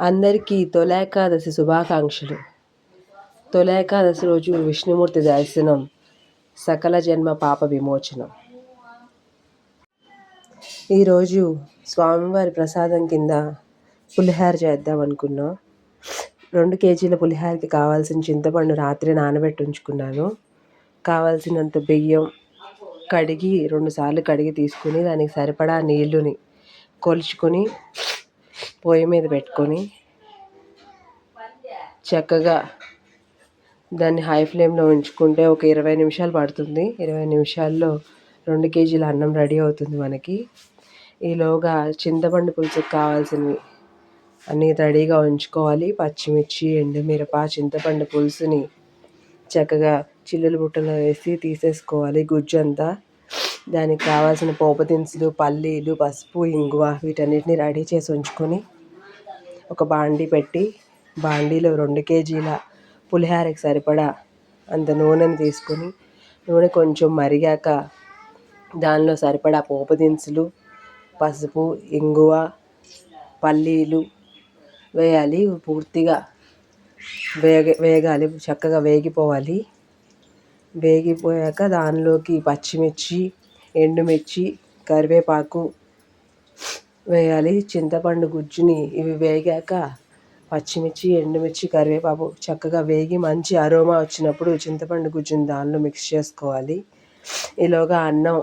అందరికీ తొలేకాదశి శుభాకాంక్షలు. తొలేకాదశి రోజు విష్ణుమూర్తి దర్శనం సకల జన్మ పాప విమోచనం. ఈరోజు స్వామివారి ప్రసాదం కింద పులిహార చేద్దాం అనుకున్నాం. రెండు కేజీల పులిహారకి కావాల్సిన చింతపండు రాత్రి నానబెట్టి ఉంచుకున్నాను. కావాల్సినంత బియ్యం కడిగి రెండుసార్లు కడిగి తీసుకుని దానికి సరిపడా నీళ్ళుని కొలుచుకొని పొయ్యి మీద పెట్టుకొని చక్కగా దాన్ని హై ఫ్లేమ్లో ఉంచుకుంటే ఒక ఇరవై నిమిషాలు పడుతుంది. ఇరవై నిమిషాల్లో రెండు కేజీల అన్నం రెడీ అవుతుంది మనకి. ఈలోగా చింతపండు పులుసుకు కావాల్సినవి అన్నీ రెడీగా ఉంచుకోవాలి. పచ్చిమిర్చి ఎండుమిరప చింతపండు పులుసుని చక్కగా చిల్లులు బుట్టలో వేసి తీసేసుకోవాలి గుజ్జు అంతా. దానికి కావాల్సిన పోపు దినుసులు పల్లీలు పసుపు ఇంగువ వీటన్నిటిని రెడీ చేసి ఉంచుకొని ఒక బాండీ పెట్టి బాండీలో రెండు కేజీల పులిహోరకి సరిపడా అంత నూనెని తీసుకొని నూనె కొంచెం మరిగాక దానిలో సరిపడా పోపు దినుసులు పసుపు ఇంగువ పల్లీలు వేయాలి. పూర్తిగా వేగ వేగాలి చక్కగా వేగిపోవాలి. వేగిపోయాక దానిలోకి పచ్చిమిర్చి ఎండుమిర్చి కరివేపాకు వేయాలి. చింతపండు గుజ్జుని ఇవి వేగాక పచ్చిమిర్చి ఎండుమిర్చి కరివేపాకు చక్కగా వేగి మంచి అరోమా వచ్చినప్పుడు చింతపండు గుజ్జుని దానిలో మిక్స్ చేసుకోవాలి. ఈలోగా అన్నం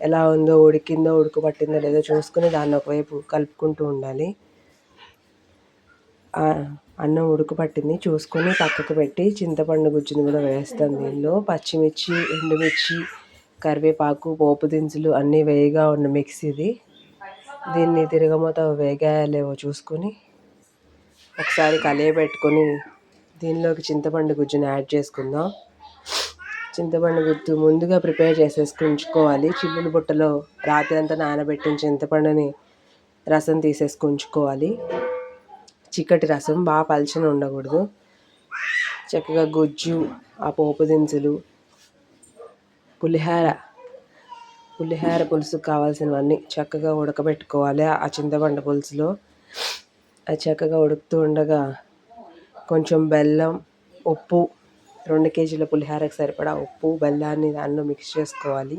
ఎలా ఉందో ఉడికిందో ఉడకబట్టిందో లేదో చూసుకుని దాన్ని ఒకవైపు కలుపుకుంటూ ఉండాలి. అన్నం ఉడకబట్టింది చూసుకొని పక్కకు పెట్టి చింతపండు గుజ్జుని కూడా వేస్తాం దీనిలో. పచ్చిమిర్చి ఎండుమిర్చి కరివేపాకు పోపు దినుసులు అన్నీ వేయగా ఉన్న మిక్సీది ఇది. దీన్ని తిరగమూత వేగాయలేవో చూసుకొని ఒకసారి కలియబెట్టుకొని దీనిలోకి చింతపండు గుజ్జుని యాడ్ చేసుకుందాం. చింతపండు గుజ్జు ముందుగా ప్రిపేర్ చేసేసుకు ఉంచుకోవాలి చిల్లులు బుట్టలో రాత్రి అంతా నానబెట్టిన చింతపండుని రసం తీసేసుకు ఉంచుకోవాలి చిక్కటి రసం బాగా పలచన ఉండకూడదు. చక్కగా గుజ్జు ఆ పోపు దినుసులు పులిహార పులిహార పులుసుకు కావాల్సినవన్నీ చక్కగా ఉడకబెట్టుకోవాలి. ఆ చింతపండు పులుసులో అది చక్కగా ఉడుకుతూ ఉండగా కొంచెం బెల్లం ఉప్పు రెండు కేజీల పులిహారకు సరిపడా ఉప్పు బెల్లాన్ని దానిలో మిక్స్ చేసుకోవాలి.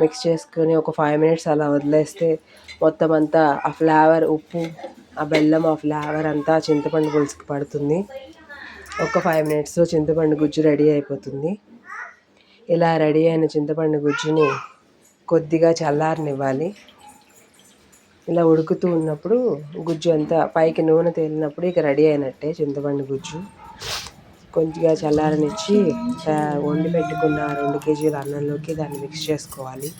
మిక్స్ చేసుకొని ఒక ఫైవ్ మినిట్స్ అలా వదిలేస్తే మొత్తం అంతా ఆ ఫ్లేవర్ ఉప్పు ఆ బెల్లం ఆ ఫ్లేవర్ అంతా చింతపండు పులుసుకి పడుతుంది. ఒక ఫైవ్ మినిట్స్లో చింతపండు గుజ్జు రెడీ అయిపోతుంది. ఇలా రెడీ అయిన చింతపండు గుజ్జుని కొద్దిగా చల్లారనివ్వాలి. ఇలా ఉడుకుతూ ఉన్నప్పుడు గుజ్జు అంతా పైకి నూనె తేలినప్పుడు ఇక రెడీ అయినట్టే చింతపండు గుజ్జు. కొద్దిగా చల్లారనిచ్చి వండి పెట్టుకున్న రెండు కేజీల అన్నంలోకి దాన్ని మిక్స్ చేసుకోవాలి.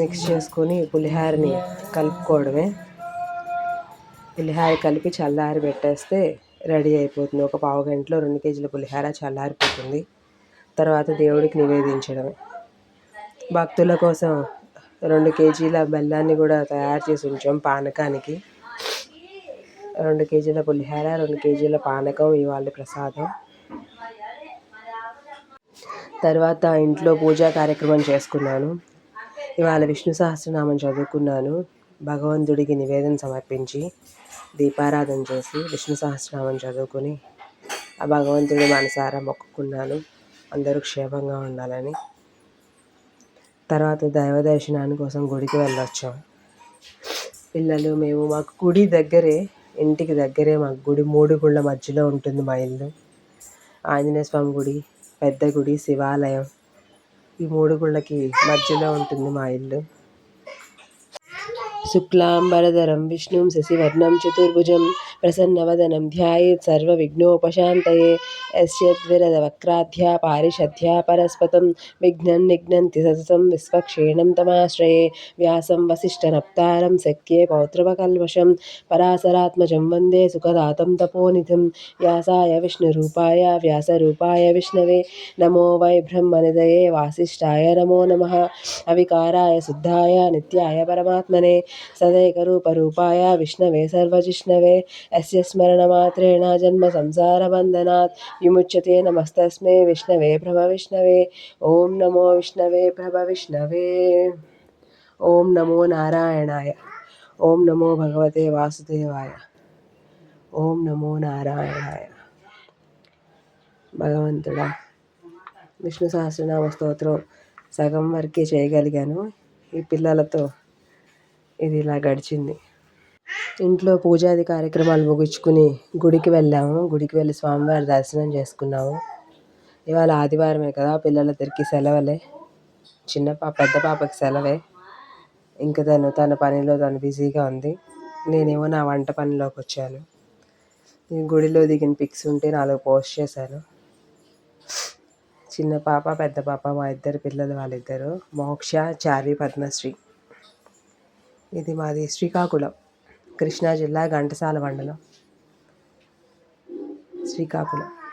మిక్స్ చేసుకొని పులిహోరని కలుపుకోవడమే. పులిహోర కలిపి చల్లారి పెట్టేస్తే రెడీ అయిపోతుంది. ఒక పావు గంటలో రెండు కేజీల పులిహోర చల్లారిపోతుంది. తర్వాత దేవుడికి నివేదించడమే. భక్తుల కోసం రెండు కేజీల బెల్లాన్ని కూడా తయారు చేసి ఉంచాం పానకానికి. రెండు కేజీల పులిహోర రెండు కేజీల పానకం ఇవాళ ప్రసాదం. తర్వాత ఇంట్లో పూజా కార్యక్రమం చేసుకున్నాను. ఇవాళ విష్ణు సహస్రనామం చదువుకున్నాను. భగవంతుడికి నివేదన సమర్పించి దీపారాధన చేసి విష్ణు సహస్రనామం చదువుకొని ఆ భగవంతుడి మనసారా మొక్కుకున్నాను. అందరూ క్షేమంగా ఉండాలని. తర్వాత దైవ దర్శనాని కోసం గుడికి వెళ్ళొచ్చాం. పిల్లలు మేము మాకు గుడి దగ్గరే ఇంటికి దగ్గరే మాకు గుడి మూడు గుళ్ళ మధ్యలో ఉంటుంది మా ఇల్లు. ఆంజనేయ స్వామి గుడి పెద్ద గుడి శివాలయం. ఈ మూడు గుళ్ళకి మధ్యలో ఉంటుంది మా ఇల్లు. శుక్లాంబరధరం విష్ణుం శశివర్ణం చతుర్భుజం प्रसन्नवदनं ध्यायेत् सर्वविघ्नोपशान्तये यस्यद्विरदवक्राध्या पारिषध्या परस्पतं विघ्नं निघ्नन्ति सततं विस्वक्षीणं तमाश्रये व्यासं वसिष्ठनप्तारं शक्ये पौत्रवकल्मषं परासरात्मजं वंदे सुखदातं तपोनिधिं व्यासाय विष्णुरूपाय व्यासरूपाय विष्णवे नमो वै ब्रह्मनिदये वासिष्ठाय नमो नमः अविकाराय शुद्धाय नित्याय परमात्मने सदैकरूपरूपाय विष्णवे सर्वजिष्णवे यस्य स्मरणमात्रेण जन्मसंसारबन्धनात् विमुच्यते नमस्तस्मै विष्णवे प्रभविष्णवे ॐ नमो विष्णवे प्रभविष्णवे ॐ नमो नारायणाय ఓం నమో భగవతే వాసుదేవాయ ఓం నమో నారాయణాయ భగవంతుడా విష్ణు సహస్రనామ స్తోత్రం సగం వరకే చేయగలిగాను ఈ పిల్లలతో ఇది ఇలా గడిచింది ఇంట్లో పూజాది కార్యక్రమాలు ముగించుకుని గుడికి వెళ్ళాము. గుడికి వెళ్ళి స్వామివారి దర్శనం చేసుకున్నాము. ఇవాళ ఆదివారమే కదా పిల్లలిద్దరికి సెలవులే. చిన్న పాప పెద్ద పాపకి సెలవే. ఇంకా తను తన పనిలో తను బిజీగా ఉంది. నేనేమో నా వంట పనిలోకి వచ్చాను. గుడిలో దిగిన పిక్స్ ఉంటే నాలుగు పోస్ట్ చేశాను. చిన్న పాప పెద్ద పాప మా ఇద్దరు పిల్లలు వాళ్ళిద్దరు మోక్ష చారి పద్మశ్రీ. ఇది మాది శ్రీకాకుళం. కృష్ణా జిల్లా ఘంటసాల మండలం. శ్రీకాకుళం.